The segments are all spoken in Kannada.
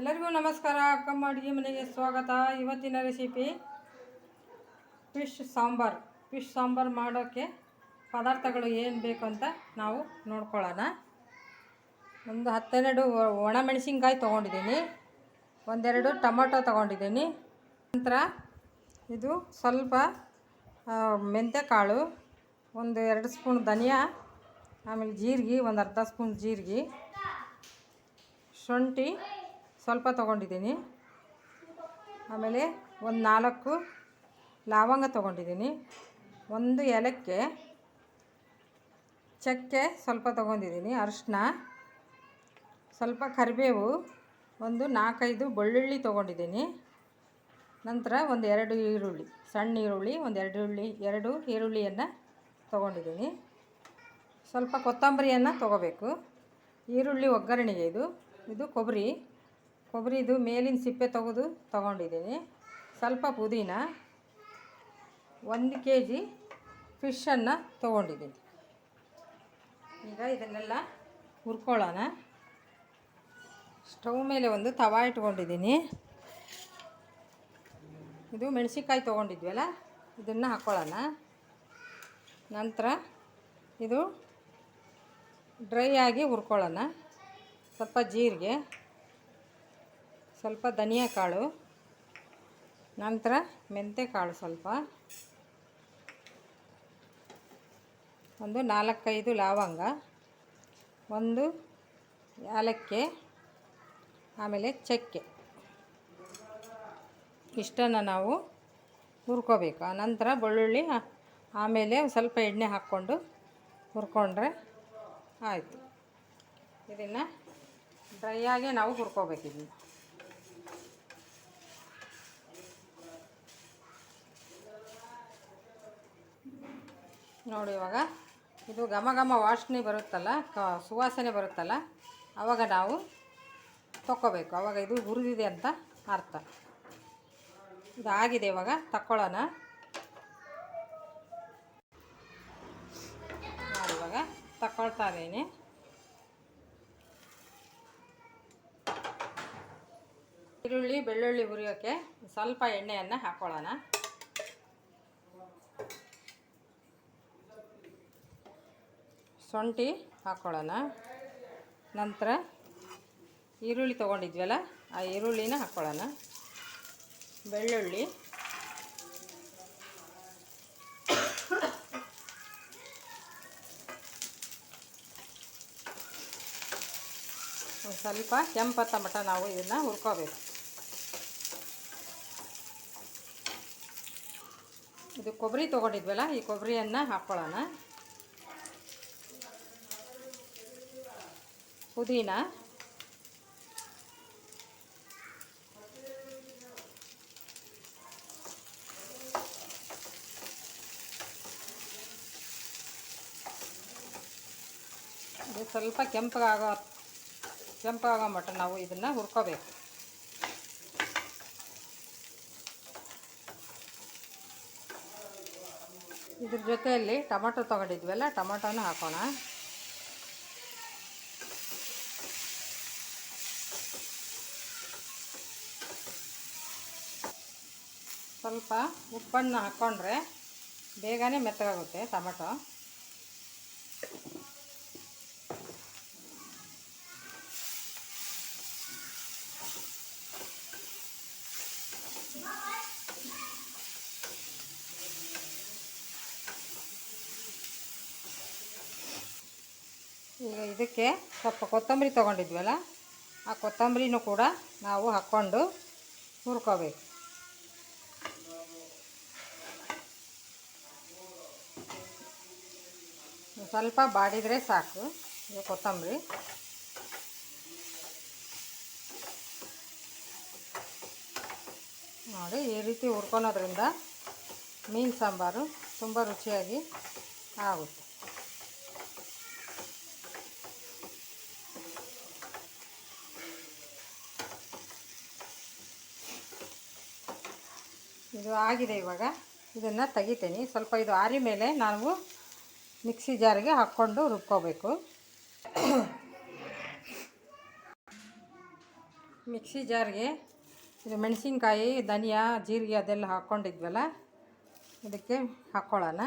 ಎಲ್ಲರಿಗೂ ನಮಸ್ಕಾರ. ಅಕ್ಕಮ್ಮ ಅಡುಗೆ ಮನೆಗೆ ಸ್ವಾಗತ. ಇವತ್ತಿನ recipe fish sambar. Fish sambar ಮಾಡೋಕ್ಕೆ ಪದಾರ್ಥಗಳು ಏನು ಬೇಕು ಅಂತ ನಾವು ನೋಡ್ಕೊಳ್ಳೋಣ. ಒಂದು ಹತ್ತೆರಡು ಒಣ ಮೆಣಸಿನ್ಕಾಯಿ ತೊಗೊಂಡಿದ್ದೀನಿ. ಒಂದೆರಡು ಟೊಮೊಟೊ ತೊಗೊಂಡಿದ್ದೀನಿ. ನಂತರ ಇದು ಸ್ವಲ್ಪ ಆ, ಮೆಂತ್ಯ ಕಾಳು ಒಂದು ಎರಡು ಸ್ಪೂನ್ ಧನಿಯಾ ಆಮೇಲೆ ಜೀರಿಗೆ ಒಂದು ಅರ್ಧ ಸ್ಪೂನ್ ಜೀರಿಗೆ ಶುಂಠಿ ಸ್ವಲ್ಪ ತೊಗೊಂಡಿದ್ದೀನಿ. ಆಮೇಲೆ ಒಂದು ನಾಲ್ಕು ಲವಂಗ ತೊಗೊಂಡಿದ್ದೀನಿ. ಒಂದು ಏಲಕ್ಕಿ, ಚಕ್ಕೆ ಸ್ವಲ್ಪ ತೊಗೊಂಡಿದ್ದೀನಿ ಅರಿಶಿನ ಸ್ವಲ್ಪ ಕರಿಬೇವು, ಒಂದು ನಾಲ್ಕೈದು ಬೆಳ್ಳುಳ್ಳಿ ತೊಗೊಂಡಿದ್ದೀನಿ. ನಂತರ ಒಂದು ಎರಡು ಈರುಳ್ಳಿ, ಸಣ್ಣ ಈರುಳ್ಳಿ, ಒಂದು ಎರಡು ಈರುಳ್ಳಿ, ಎರಡು ಈರುಳ್ಳಿಯನ್ನು ತೊಗೊಂಡಿದ್ದೀನಿ. ಸ್ವಲ್ಪ ಕೊತ್ತಂಬರಿಯನ್ನು ತೊಗೋಬೇಕು. ಈರುಳ್ಳಿ ಒಗ್ಗರಣೆಗೆ ಇದು ಇದು ಕೊಬ್ಬರಿ. ಕೊಬ್ಬರಿದು ಮೇಲಿನ ಸಿಪ್ಪೆ ತೆಗೆದು ತೊಗೊಂಡಿದ್ದೀನಿ. ಸ್ವಲ್ಪ ಪುದೀನ, ಒಂದು ಕೆ ಜಿ ಫಿಶನ್ನು ತೊಗೊಂಡಿದ್ದೀನಿ. ಈಗ ಇದನ್ನೆಲ್ಲ ಹುರ್ಕೊಳ್ಳೋಣ. ಸ್ಟವ್ ಮೇಲೆ ಒಂದು ತವ ಇಟ್ಕೊಂಡಿದ್ದೀನಿ. ಇದು ಮೆಣಸಿನ್ಕಾಯಿ ತೊಗೊಂಡಿದ್ವಲ್ಲ, ಇದನ್ನು ಹಾಕ್ಕೊಳ್ಳೋಣ ನಂತರ ಇದು ಡ್ರೈ ಆಗಿ ಹುರ್ಕೊಳ್ಳೋಣ. ಸ್ವಲ್ಪ ಜೀರಿಗೆ. ಸ್ವಲ್ಪ ಧನಿಯಾ ಕಾಳು, ನಂತರ ಮೆಂತೆ ಕಾಳು ಸ್ವಲ್ಪ, ಒಂದು ನಾಲ್ಕೈದು ಲವಂಗ, ಒಂದು ಏಲಕ್ಕಿ, ಆಮೇಲೆ ಚಕ್ಕೆ. ಇಷ್ಟನ್ನು ನಾವು ಹುರ್ಕೋಬೇಕು. ಆನಂತರ ಬೆಳ್ಳುಳ್ಳಿ ಆ- ಆಮೇಲೆ ಸ್ವಲ್ಪ ಎಣ್ಣೆ ಹಾಕ್ಕೊಂಡು ಹುರ್ಕೊಂಡ್ರೆ ಆಯಿತು. ಇದನ್ನು ಡ್ರೈ ಆಗಿ ನಾವು ಹುರ್ಕೋಬೇಕು ನೋಡಿ ಇವಾಗ. ಇದು ಘಮ ಘಮ ವಾಸನೆ ಬರುತ್ತಲ್ಲ, ಕ ಸುವಾಸನೆ ಬರುತ್ತಲ್ಲ ಆವಾಗ ನಾವು ತಕ್ಕೋಬೇಕು. ಆವಾಗ ಇದು ಹುರಿದಿದೆ ಅಂತ ಅರ್ಥ. ಇದು ಆಗಿದೆ ಇವಾಗ, ತಕ್ಕೊಳ್ಳೋಣ. ನೋಡಿ ಇವಾಗ ತಗೊಳ್ತಾ ಇದ್ದೀನಿ. ಈರುಳ್ಳಿ, ಬೆಳ್ಳುಳ್ಳಿ ಹುರಿಯೋಕ್ಕೆ ಸ್ವಲ್ಪ ಎಣ್ಣೆಯನ್ನು ಹಾಕ್ಕೊಳ್ಳೋಣ ಶುಂಠಿ ಹಾಕ್ಕೊಳ್ಳೋಣ ನಂತರ ಈರುಳ್ಳಿ ತೊಗೊಂಡಿದ್ವಲ್ಲ, ಆ ಈರುಳ್ಳಿನ ಹಾಕ್ಕೊಳ್ಳೋಣ ಬೆಳ್ಳುಳ್ಳಿ. ಸ್ವಲ್ಪ ಕೆಂಪತ್ತ ಮಟ್ಟ ನಾವು ಇದನ್ನು ಹುರ್ಕೋಬೇಕು. ಇದು ಕೊಬ್ಬರಿ ತೊಗೊಂಡಿದ್ವಲ್ಲ, ಈ ಕೊಬ್ಬರಿಯನ್ನು ಹಾಕ್ಕೊಳ್ಳೋಣ ಪುದೀನ? ಇದು ಸ್ವಲ್ಪ ಕೆಂಪಗಾಗೋ ಕೆಂಪಾಗೋ ಮಟ್ಟ ನಾವು ಇದನ್ನು ಹುರ್ಕೋಬೇಕು. ಇದ್ರ ಜೊತೆಯಲ್ಲಿ ಟೊಮೊಟೊ ತೊಗೊಂಡಿದ್ವಲ್ಲ, ಟೊಮೊಟೊನ ಹಾಕೋಣ. ಸ್ವಲ್ಪ ಉಪ್ಪನ್ನು ಹಾಕ್ಕೊಂಡ್ರೆ ಬೇಗನೆ ಮೆತ್ತಗಾಗುತ್ತೆ ಟೊಮೆಟೊ. ಈಗ ಇದಕ್ಕೆ ಸ್ವಲ್ಪ ಕೊತ್ತಂಬರಿ ತೊಗೊಂಡಿದ್ವಲ್ಲ, ಆ ಕೊತ್ತಂಬರಿನೂ ಕೂಡ ನಾವು ಹಾಕ್ಕೊಂಡು ಹುರ್ಕೋಬೇಕು. ಸ್ವಲ್ಪ ಬಾಡಿದರೆ ಸಾಕು. ಇದು ಕೊತ್ತಂಬರಿ. ನೋಡಿ, ಈ ರೀತಿ ಹುರ್ಕೊಳೋದ್ರಿಂದ ಮೀನು ಸಾಂಬಾರು ತುಂಬ ರುಚಿಯಾಗಿ ಆಗುತ್ತೆ. ಇದು ಆಗಿದೆ ಇವಾಗ. ಇದನ್ನು ತೆಗಿತೀನಿ. ಸ್ವಲ್ಪ ಇದು ಆರಿ ಮೇಲೆ ನಾವು ಮಿಕ್ಸಿ ಜಾರಿಗೆ ಹಾಕ್ಕೊಂಡು ರುಬ್ಕೋಬೇಕು. ಮಿಕ್ಸಿ ಜಾರಿಗೆ ಇದು ಮೆಣಸಿನ್ಕಾಯಿ, ಧನಿಯಾ, ಜೀರಿಗೆ ಅದೆಲ್ಲ ಹಾಕ್ಕೊಂಡಿದ್ವಲ್ಲ ಇದಕ್ಕೆ ಹಾಕ್ಕೊಳ್ಳೋಣ.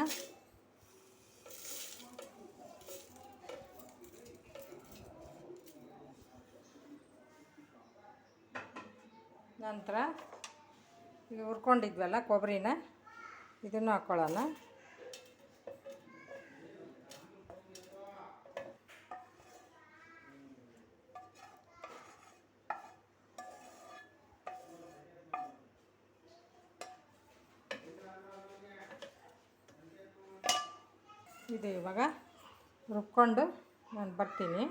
ನಂತರ ಈಗ ಹುರ್ಕೊಂಡಿದ್ವಲ್ಲ ಕೊಬ್ಬರಿನ, ಇದನ್ನು ಹಾಕ್ಕೊಳ್ಳೋಣ. ಇದು ಇವಾಗ. ರುಬ್ಕೊಂಡು ನಾನು ಬರ್ತೀನಿ.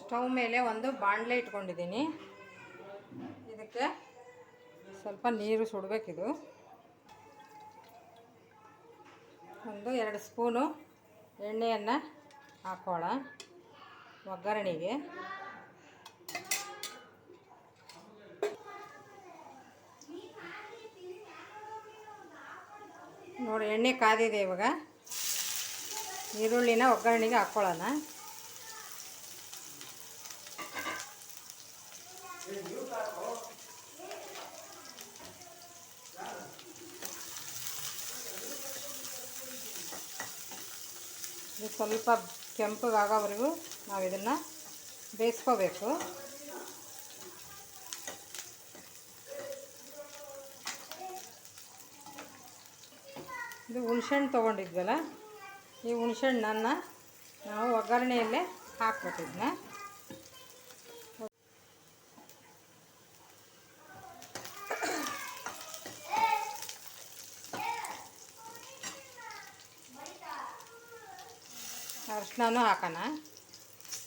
ಸ್ಟವ್ ಮೇಲೆ ಒಂದು ಬಾಣಲೆ ಇಟ್ಕೊಂಡಿದ್ದೀನಿ. ಇದಕ್ಕೆ ಸ್ವಲ್ಪ ನೀರು ಸುಡಬೇಕಿದು. ಒಂದು ಎರಡು ಸ್ಪೂನು ಎಣ್ಣೆಯನ್ನು ಹಾಕೋಣ ಒಗ್ಗರಣೆಗೆ. ನೋಡಿ ಎಣ್ಣೆ ಕಾದಿದೆ ಇವಾಗ. ಈರುಳ್ಳಿನ ಒಗ್ಗರಣೆಗೆ ಹಾಕ್ಕೊಳ್ಳೋಣ ಸ್ವಲ್ಪ ಕೆಂಪಗಾಗೋವರೆಗೂ ನಾವು ಇದನ್ನು ಬೇಯಿಸ್ಕೋಬೇಕು. ಹುಣ್ಸೆಹಣ್ಣು ತೊಗೊಂಡಿದ್ವಲ್ಲ, ಈ ಹುಣ್ಸೆಹಣ್ಣನ್ನು ನಾವು ಒಗ್ಗರಣೆಯಲ್ಲೇ ಹಾಕ್ಬಿಟ್ಟಿದ್ನ. ಅರ್ಶಿನೂ ಹಾಕೋಣ.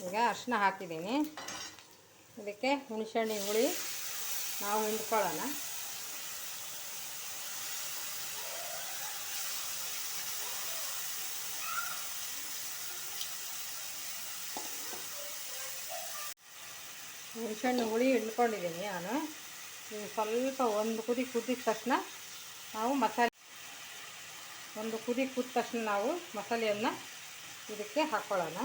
ಈಗ ಅರ್ಶಿನ ಹಾಕಿದ್ದೀನಿ. ಇದಕ್ಕೆ ಹುಣಸೆಹಣ್ಣಿನ ಹುಳಿ ನಾವು ಹಿಂಡ್ಕೊಳ್ಳೋಣ. ಹುಣಸೆಹಣ್ಣು ಹುಳಿ ಹಿಂಡ್ಕೊಂಡಿದ್ದೀನಿ ನಾನು. ಸ್ವಲ್ಪ ಒಂದು ಕುದಿ ಕುದಿದ ತಕ್ಷಣ ನಾವು ಮಸಾಲೆ ಒಂದು ಕುದಿ ಕುದ್ದ ತಕ್ಷಣ ನಾವು ಮಸಾಲೆಯನ್ನು ಇದಕ್ಕೆ ಹಾಕ್ಕೊಳ್ಳೋಣ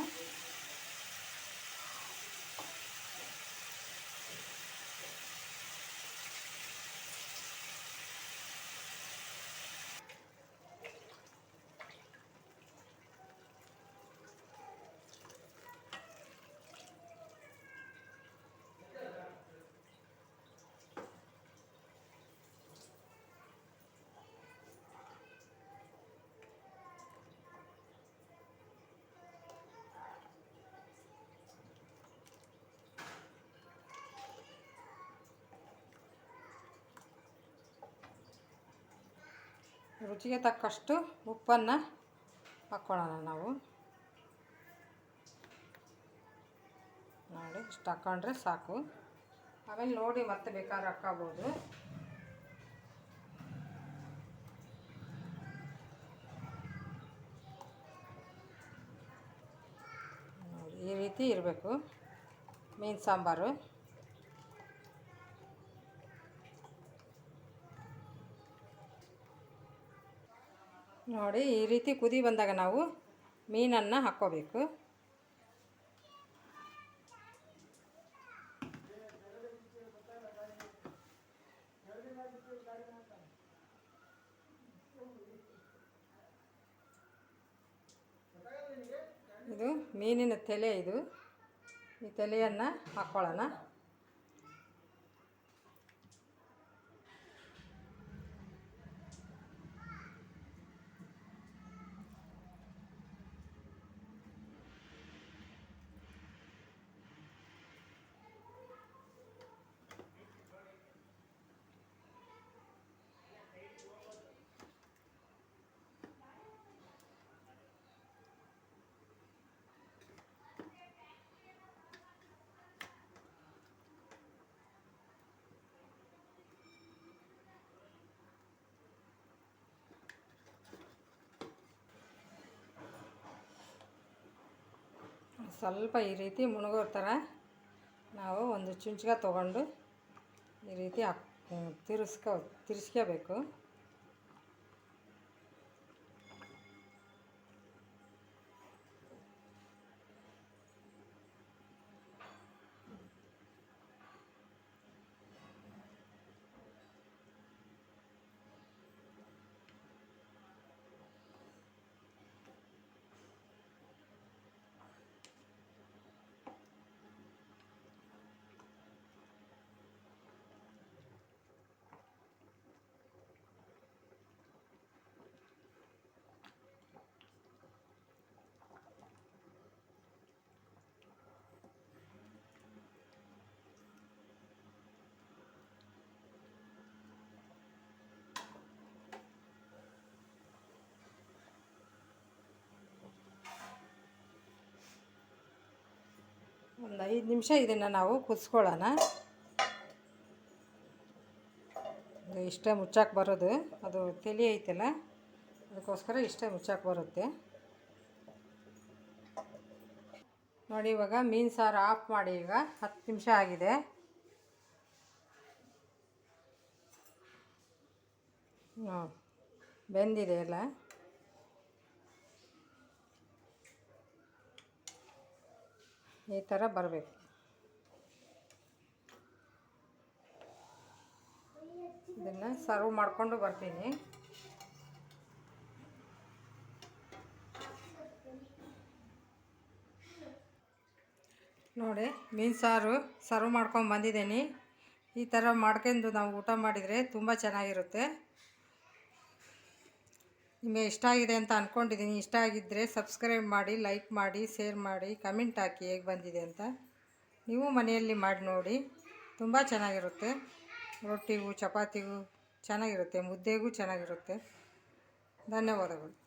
ರುಚಿಗೆ ತಕ್ಕಷ್ಟು ಉಪ್ಪನ್ನು ಹಾಕ್ಕೊಳ್ಳೋಣ ನಾವು. ನೋಡಿ, ಇಷ್ಟು ಹಾಕ್ಕೊಂಡ್ರೆ ಸಾಕು. ಆಮೇಲೆ ನೋಡಿ, ಮತ್ತೆ ಬೇಕಾದ್ರೆ ಹಾಕ್ಕೋಬೋದು. ಈ ರೀತಿ ಇರಬೇಕು. ಮೀನು ಸಾಂಬಾರು. ನೋಡಿ ಈ ರೀತಿ ಕುದಿ ಬಂದಾಗ ನಾವು ಮೀನನ್ನು ಹಾಕ್ಕೋಬೇಕು. ಇದು ಮೀನಿನ ತಲೆ ಇದು. ಈ ತಲೆಯನ್ನು ಹಾಕ್ಕೊಳ್ಳೋಣ. ಸ್ವಲ್ಪ ಈ ರೀತಿ ಮುಣಗೋ ಥರ ನಾವು ಒಂದು ಚುಂಚ್ಗ ತೊಗೊಂಡು ಈ ರೀತಿ ತಿರ್ಸ್ಕೊ ತಿರ್ಸ್ಕೋಬೇಕು. ಒಂದು ಐದು ನಿಮಿಷ ಇದನ್ನು ನಾವು ಕುದಿಸ್ಕೊಳ್ಳೋಣ. ಇಷ್ಟೇ ಮುಚ್ಚಾಕೆ ಬರೋದು. ಅದು ತಲೆ ಐತಲ್ಲ, ಅದಕ್ಕೋಸ್ಕರ ಇಷ್ಟೇ ಮುಚ್ಚಾಕೆ ಬರುತ್ತೆ. ನೋಡಿ, ಇವಾಗ ಮೀನು ಸಾರು ಆಫ್ ಮಾಡಿ ಈಗ ಹತ್ತು ನಿಮಿಷ ಆಗಿದೆ. ಬೆಂದಿದೆ ಎಲ್ಲ. ಈ ಥರ ಬರಬೇಕು. ಇದನ್ನು ಸರ್ವ್ ಮಾಡಿಕೊಂಡು ಬರ್ತೀನಿ. ನೋಡಿ, ಮೀನು ಸಾರು ಸರ್ವ್ ಮಾಡ್ಕೊಂಡು ಬಂದಿದ್ದೀನಿ. ಈ ಥರ ಮಾಡ್ಕೊಂಡು ನಾವು ಊಟ ಮಾಡಿದರೆ ತುಂಬ ಚೆನ್ನಾಗಿರುತ್ತೆ. ನಿಮಗೆ ಇಷ್ಟ ಆಗಿದೆ ಅಂತ ಅಂದ್ಕೊಂಡಿದ್ದೀನಿ ಇಷ್ಟ ಆಗಿದ್ದರೆ ಸಬ್ಸ್ಕ್ರೈಬ್ ಮಾಡಿ ಲೈಕ್ ಮಾಡಿ ಶೇರ್ ಮಾಡಿ ಕಮೆಂಟ್ ಹಾಕಿ ಹೇಗೆ ಬಂದಿದೆ ಅಂತ ನೀವು ಮನೆಯಲ್ಲಿ ಮಾಡಿ ನೋಡಿ. ತುಂಬ ಚೆನ್ನಾಗಿರುತ್ತೆ. ರೊಟ್ಟಿಗೂ, ಚಪಾತಿಗೂ ಚೆನ್ನಾಗಿರುತ್ತೆ, ಮುದ್ದೆಗೂ ಚೆನ್ನಾಗಿರುತ್ತೆ. ಧನ್ಯವಾದಗಳು.